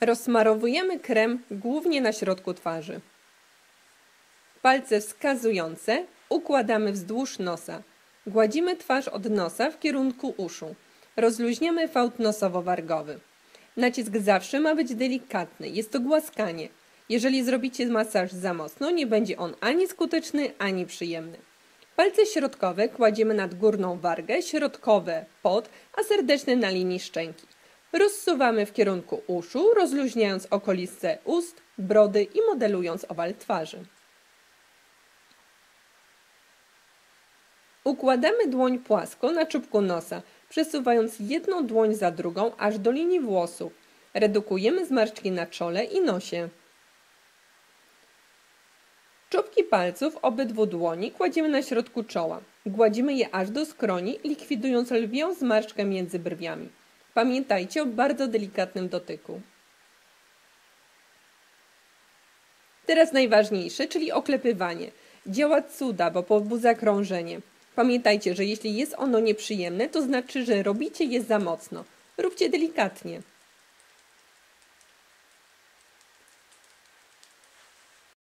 Rozsmarowujemy krem głównie na środku twarzy. Palce wskazujące układamy wzdłuż nosa. Gładzimy twarz od nosa w kierunku uszu. Rozluźniamy fałd nosowo-wargowy. Nacisk zawsze ma być delikatny, jest to głaskanie. Jeżeli zrobicie masaż za mocno, nie będzie on ani skuteczny, ani przyjemny. Palce środkowe kładziemy nad górną wargę, środkowe pod, a serdeczne na linii szczęki. Rozsuwamy w kierunku uszu, rozluźniając okolice ust, brody i modelując owal twarzy. Układamy dłoń płasko na czubku nosa, przesuwając jedną dłoń za drugą aż do linii włosów. Redukujemy zmarszczki na czole i nosie. Czubki palców obydwu dłoni kładziemy na środku czoła. Gładzimy je aż do skroni, likwidując lwią zmarszczkę między brwiami. Pamiętajcie o bardzo delikatnym dotyku. Teraz najważniejsze, czyli oklepywanie. Działa cuda, bo pobudza krążenie. Pamiętajcie, że jeśli jest ono nieprzyjemne, to znaczy, że robicie je za mocno. Róbcie delikatnie.